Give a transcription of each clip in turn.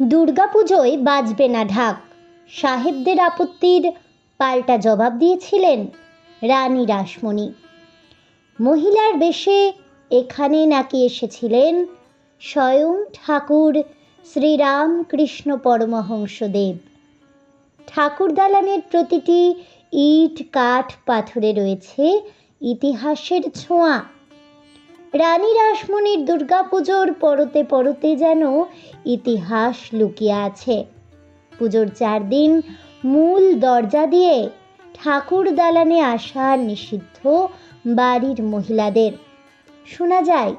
দুর্গাপুজোয় বাজবে না ঢাক। সাহেবদের আপত্তির পাল্টা জবাব দিয়েছিলেন রানী রাসমণি। মহিলার বেশে এখানে নাকি এসেছিলেন স্বয়ং ঠাকুর শ্রীরামকৃষ্ণ পরমহংসদেব। ঠাকুর দালানের প্রতিটি ইট, কাঠ, পাথরে রয়েছে ইতিহাসের ছোঁয়া। রানী রাসমণির দুর্গাপুজোর পরতে পরতে যেন ইতিহাস লুকিয়ে আছে। পুজোর চার দিন মূল দরজা দিয়ে ঠাকুর দালানে আসা নিষিদ্ধ বাড়ির মহিলাদের। শোনা যায়,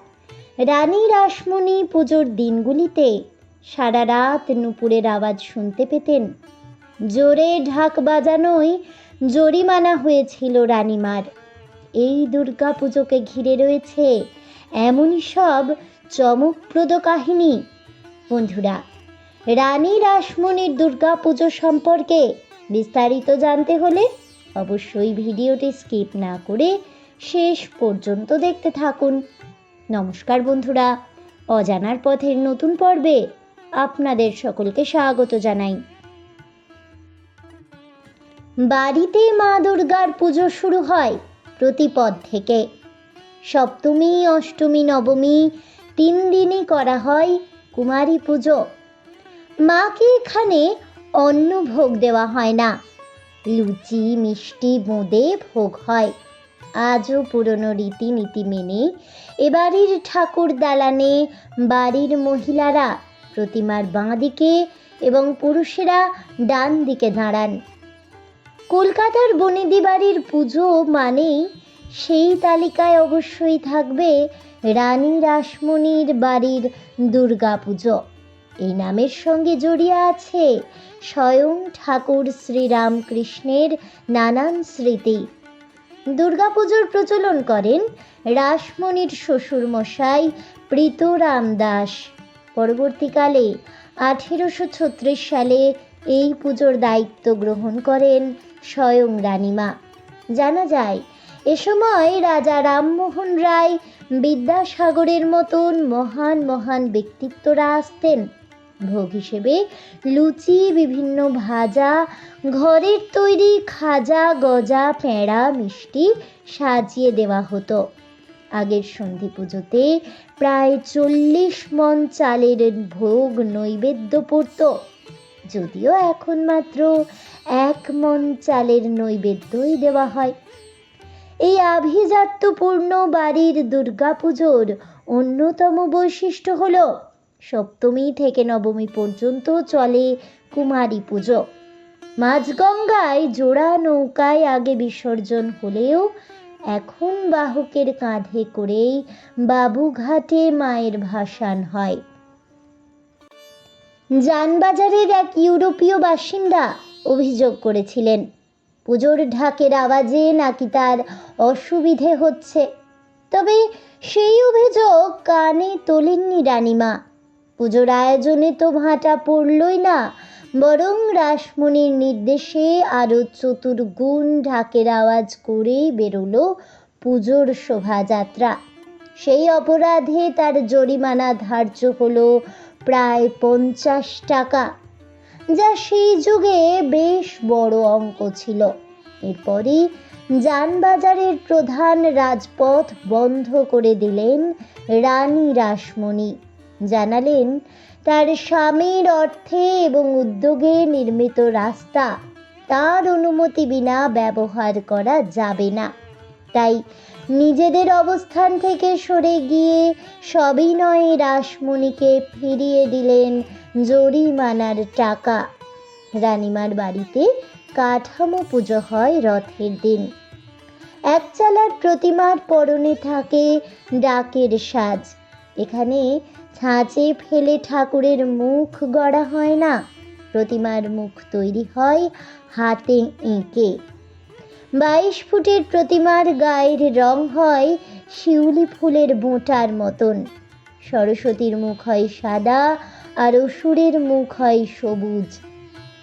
রানী রাসমণি পুজোর দিনগুলিতে সারা রাত নুপুরের আওয়াজ শুনতে পেতেন। জোরে ঢাক বাজানোই জরিমানা হয়েছিল রানীমার। এই দুর্গা পুজোকে ঘিরে রয়েছে এমনই সব চমকপ্রদ কাহিনী। বন্ধুরা, রানী রাসমণির দুর্গা পুজো সম্পর্কে বিস্তারিত জানতে হলে অবশ্যই ভিডিওটি স্কিপ না করে শেষ পর্যন্ত দেখতে থাকুন। নমস্কার বন্ধুরা, অজানার পথের নতুন পর্বে আপনাদের সকলকে স্বাগত জানাই। বাড়িতে মা দুর্গার পুজো শুরু হয় প্রতিপদ থেকে। সপ্তমী, অষ্টমী, নবমী তিন দিনই করা হয় কুমারী পুজো। মাকে এখানে অন্ন ভোগ দেওয়া হয় না। লুচি, মিষ্টি বোঁদে ভোগ হয়। আজও পুরনো রীতিনীতি মেনে এবাড়ির ঠাকুর দালানে বাড়ির মহিলারা প্রতিমার বাঁ দিকে এবং পুরুষেরা ডান দিকে দাঁড়ান। কলকাতার বনেদি বাড়ির পুজো মানেই সেই তালিকায় অবশ্যই থাকবে রানী রাসমণির বাড়ির দুর্গা পুজো এই নামের সঙ্গে জড়িয়ে আছে স্বয়ং ঠাকুর শ্রীরামকৃষ্ণের নানান স্মৃতি। দুর্গাপুজোর প্রচলন করেন রাসমণির শ্বশুর মশাই প্রীতরাম দাস। পরবর্তীকালে আঠেরোশো ছত্রিশ সালে এই পুজোর দায়িত্ব গ্রহণ করেন স্বয়ং রানীমা। জানা যায় এ সময় রাজা রামমোহন রায় বিদ্যাসাগরের মতন মহান মহান ব্যক্তিত্বরা আসতেন। ভোগ হিসেবে লুচি, বিভিন্ন ভাজা, ঘরের তৈরি খাজা, গজা, পেঁড়া, মিষ্টি সাজিয়ে দেওয়া হতো। আগের সন্ধি পুজোতে প্রায় চল্লিশ মন চালের ভোগ নৈবেদ্য পড়ত। যদিও এখন মাত্র এক মন চালের নৈবেদ্যই দেওয়া হয়। এই আভিজাত্যপূর্ণ বাড়ির দুর্গাপুজোর অন্যতম বৈশিষ্ট্য হল সপ্তমী থেকে নবমী পর্যন্ত চলে কুমারী পুজো। মাঝগঙ্গায় জোড়া নৌকায় আগে বিসর্জন হলেও এখন বাহকের কাঁধে করেই বাবুঘাটে মায়ের ভাসান হয়। যানবাজারের এক ইউরোপীয় বাসিন্দা অভিযোগ করেছিলেন পুজোর ঢাকের আওয়াজে নাকি তার অসুবিধে হচ্ছে। তবে সেই অভিযোগ কানে তোলেননি রানিমা। পুজোর আয়োজনে তো ভাটা পড়লই না, বরং রাসমণির নির্দেশে আরও চতুর্গুণ ঢাকের আওয়াজ করেই বেরোলো পুজোর শোভাযাত্রা। সেই অপরাধে তার জরিমানা ধার্য হলো প্রায় পঞ্চাশ টাকা। যা সেই যুগে বেশ বড় অঙ্ক ছিল। এরপরই যানবাজারের প্রধান রাজপথ বন্ধ করে দিলেন রানী রাসমণি। জানালেন, তার স্বামীর অর্থে এবং উদ্যোগে নির্মিত রাস্তা, তার অনুমতি বিনা ব্যবহার করা যাবে না। তাই নিজেদের অবস্থান থেকে সরে গিয়ে সবিনয়ে রাসমণিকে ফিরিয়ে দিলেন জরিমানার টাকা। রানিমার বাড়িতে কাঠামো পুজো হয় রথের দিন। একচালার প্রতিমার পরনে থাকে ডাকের সাজ। এখানে ছাঁচে ফেলে ঠাকুরের মুখ গড়া হয় না, প্রতিমার মুখ তৈরি হয় হাতে এঁকে বাইশ ফুটের প্রতিমার গায়ের রং হয় শিউলি ফুলের বোঁটার মতন। সরস্বতীর মুখ হয় সাদা আর অসুরের মুখ হয় সবুজ।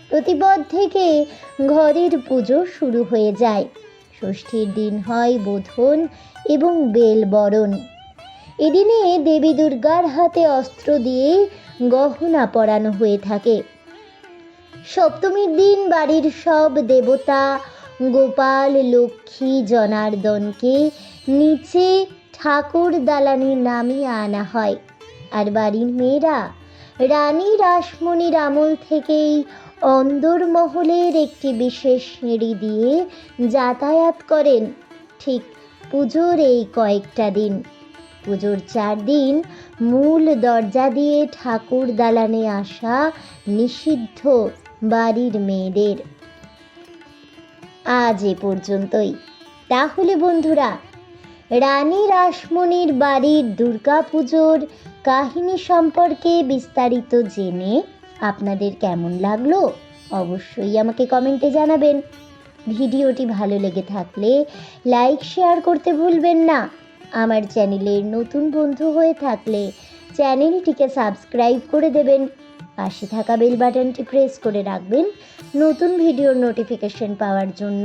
প্রতিপদ থেকে ঘরের পুজো শুরু হয়ে যায়। ষষ্ঠীর দিন হয় বোধন এবং বেলবরণ এদিনে দেবী দুর্গার হাতে অস্ত্র দিয়ে গহনা পরানো হয়ে থাকে। সপ্তমীর দিন বাড়ির সব দেবতা গোপাল, লক্ষ্মী, জনার্দনকে নিচে ঠাকুর দালানে নামিয়ে আনা হয়। আর বাড়ির মেয়েরা রানী রাসমণির আমল থেকেই অন্দরমহলের একটি বিশেষ সিঁড়ি দিয়ে যাতায়াত করেন। ঠিক পুজোর এই কয়েকটা দিন। পুজোর চার দিন মূল দরজা দিয়ে ঠাকুর দালানে আসা নিষিদ্ধ বাড়ির মেয়েদের। আজ এ পর্যন্তই। তাহলে বন্ধুরা রানী রাসমণির বাড়ির দুর্গাপুজোর কাহিনী সম্পর্কে বিস্তারিত জেনে আপনাদের কেমন লাগল অবশ্যই আমাকে কমেন্টে জানাবেন। ভিডিওটি ভালো লেগে থাকলে লাইক, শেয়ার করতে ভুলবেন না। আমার চ্যানেলের নতুন বন্ধু হয়ে থাকলে চ্যানেলটিকে সাবস্ক্রাইব করে দেবেন। পাশে থাকা বেল বাটনটি প্রেস করে রাখবেন নতুন ভিডিওর নোটিফিকেশন পাওয়ার জন্য।